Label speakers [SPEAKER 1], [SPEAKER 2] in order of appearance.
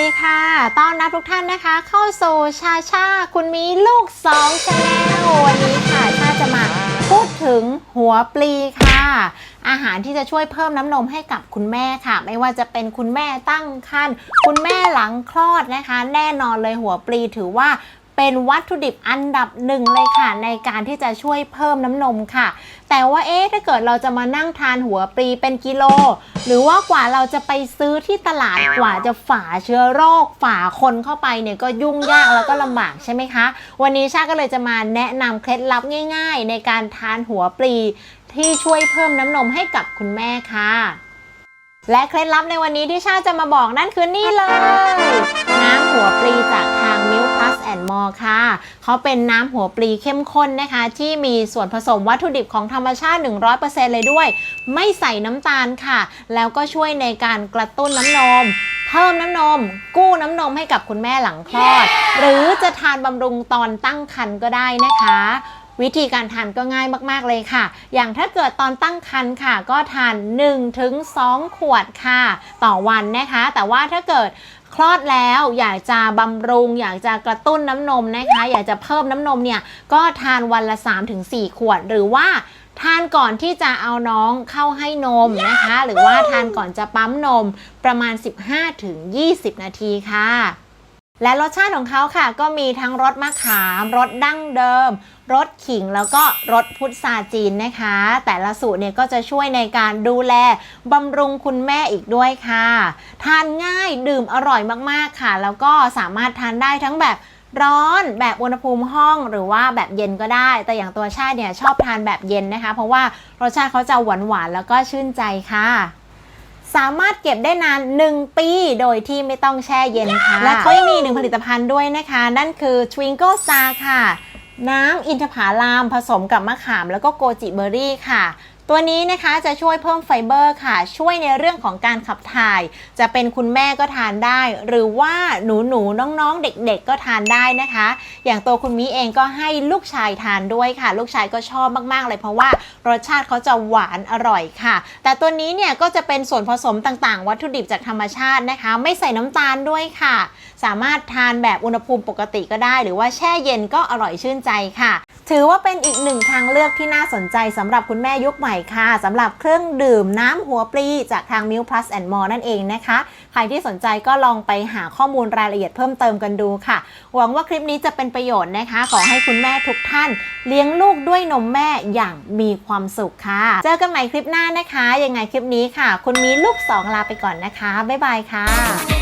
[SPEAKER 1] ดีค่ะ ต้อนรับทุกท่านนะคะ เข้าสู่ชาชาคุณมีลูกสองชาแนลวันนี้ค่ะชาจะมาพูดถึงหัวปลีค่ะ อาหารที่จะช่วยเพิ่มน้ำนมให้กับคุณแม่ค่ะ ไม่ว่าจะเป็นคุณแม่ตั้งครรภ์คุณแม่หลังคลอดนะคะ แน่นอนเลยหัวปลีถือว่า เป็นวัตถุดิบอันดับหนึ่งเลยค่ะ ในการที่จะช่วยเพิ่มน้ำนมค่ะ แต่ว่าเอ๊ะถ้าเกิดเราจะมานั่งทานหัวปลีเป็นกิโล หรือว่ากว่าเราจะไปซื้อที่ตลาดกว่าจะฝ่าเชื้อโรค ฝ่าคนเข้าไปเนี่ยก็ยุ่งยากแล้วก็ลำบากใช่ไหมคะ วันนี้ชาก็เลยจะมาแนะนำเคล็ดลับง่าย ๆ ในการทานหัวปลีที่ช่วยเพิ่มน้ำนมให้กับคุณแม่ค่ะ และเคล็ดลับในวันนี้ที่ชาจะมาบอกนั่นคือนี่เลย เขาเป็นน้ำหัวปลีเข้มข้นนะคะ ที่มีส่วนผสมวัตถุดิบของธรรมชาติ 100%เลยด้วย ไม่ใส่น้ำตาลค่ะ แล้วก็ช่วยในการกระตุ้นน้ำนมเพิ่มน้ำนม กู้น้ำนมให้กับคุณแม่หลังคลอด หรือจะทานบำรุงตอนตั้งครรภ์ก็ได้นะคะ วิธีการทานก็ง่ายมากๆเลยค่ะ อย่างถ้าเกิดตอนตั้งครรภ์ค่ะ ก็ทาน 1-2 ขวดค่ะ ต่อวันนะคะ แต่ว่าถ้าเกิดคลอดแล้วอยากจะบำรุง อยากจะกระตุ้นน้ำนมนะคะ อยากจะเพิ่มน้ำนมเนี่ยก็ทานวันละ 3-4 ขวด หรือว่าทานก่อนที่จะเอาน้องเข้าให้นมนะคะ หรือว่าทานก่อนจะปั๊มนมประมาณ 15-20 นาทีค่ะ และรสชาติของเขาค่ะ ก็มีทั้งรสมะขามรสดั้งเดิมรสขิงแล้วก็รสพุทราจีนนะคะ แต่ละสูตรเนี่ยก็จะช่วยในการดูแลบำรุงคุณแม่อีกด้วยค่ะ ทานง่ายดื่มอร่อยมากๆค่ะ แล้วก็สามารถทานได้ทั้งแบบร้อนแบบอุณหภูมิห้องหรือว่าแบบเย็นก็ได้ แต่อย่างตัวชาติเนี่ยชอบทานแบบเย็นนะคะ เพราะว่ารสชาติเขาจะหวานๆแล้วก็ชื่นใจค่ะ สามารถเก็บได้นาน 1 ปีโดยที่ไม่ต้องแช่เย็นค่ะ และเขายังมีอีกหนึ่งผลิตภัณฑ์ด้วยนะคะ นั่นคือ Twinkle Star ค่ะ น้ำอินทผลามผสมกับมะขามแล้วก็โกจิเบอร์รี่ค่ะ ตัวนี้นะคะจะช่วยเพิ่มไฟเบอร์ค่ะ ช่วยในเรื่องของการขับถ่าย จะเป็นคุณแม่ก็ทานได้ หรือว่าหนูหนูๆน้องๆ เด็กๆ ก็ทานได้นะคะ อย่างตัวคุณมิเองก็ให้ลูกชายทานด้วยค่ะ ลูกชายก็ชอบมากๆเลยเพราะว่ารสชาติเขาจะหวานอร่อยค่ะ แต่ตัวนี้เนี่ยก็จะเป็นส่วนผสมต่างๆ วัตถุดิบจากธรรมชาตินะคะ ไม่ใส่น้ำตาลด้วยค่ะ สามารถทานแบบอุณหภูมิปกติก็ได้ หรือว่าแช่เย็นก็อร่อยชื่นใจค่ะ ถือว่าเป็นอีกหนึ่งทางเลือกที่น่าสนใจสำหรับคุณแม่ยุคใหม่ค่ะสำหรับเครื่องดื่มน้ำหัวปลีจากทาง Milk Plus and More นั่นเองนะคะ ใครที่สนใจก็ลองไปหาข้อมูลรายละเอียดเพิ่มเติมกันดูค่ะ หวังว่าคลิปนี้จะเป็นประโยชน์นะคะ ขอให้คุณแม่ทุกท่าน เลี้ยงลูกด้วยนมแม่อย่างมีความสุขค่ะ เจอกันใหม่คลิปหน้านะคะ ยังไงคลิปนี้ค่ะ คุณมีลูกสองลาไปก่อนนะคะบ๊ายบายค่ะ